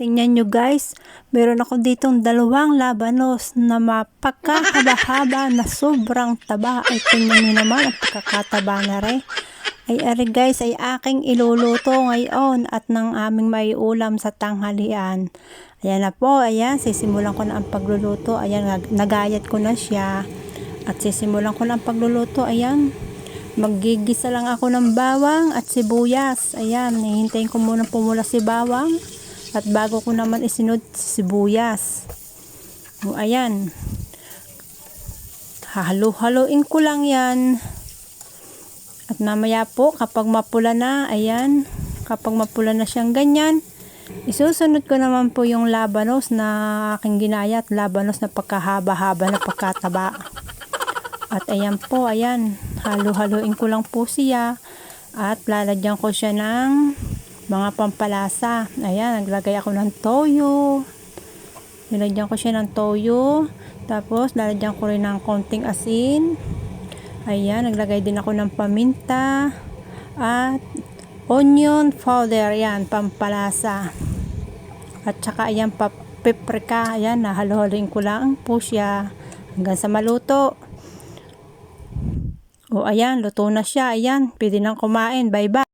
Tingnan nyo guys, meron ako ditong dalawang labanos na mapakahaba-haba na sobrang taba. Ay tingnan nyo naman, ang na rin. Ay ari guys, ay aking iluluto ngayon at ng aming may ulam sa tanghalian. Ayan na po, ayan, sisimulan ko na ang pagluluto. Ayan, nag- nagayat ko na siya. At sisimulan ko na ang pagluluto. Ayan, Magigisa lang ako ng bawang at sibuyas. Ayan, hihintayin ko muna pumula si bawang. At bago ko naman isinod si sibuyas. O, ayan. Hahalo-haloin ko lang yan. At mamaya po, kapag mapula na, ayan, kapag mapula na siyang ganyan, isusunod ko naman po yung labanos na aking ginayat. Labanos na pagkahaba-haba na pagkataba. At ayan po, ayan, halo-haloin ko lang po siya. At lalagyan ko siya ng mga pampalasa. Ayan, naglagay ako ng toyo. Nilagyan ko siya ng toyo. Tapos, lalagyan ko rin ng konting asin. Ayan, naglagay din ako ng paminta. At onion powder, yan, pampalasa. At saka, ayan, paprika. Ayan, nahalo-haloin ko lang po siya hanggang sa maluto. O ayan, luto na siya. Ayan, pwede nang kumain. Bye-bye.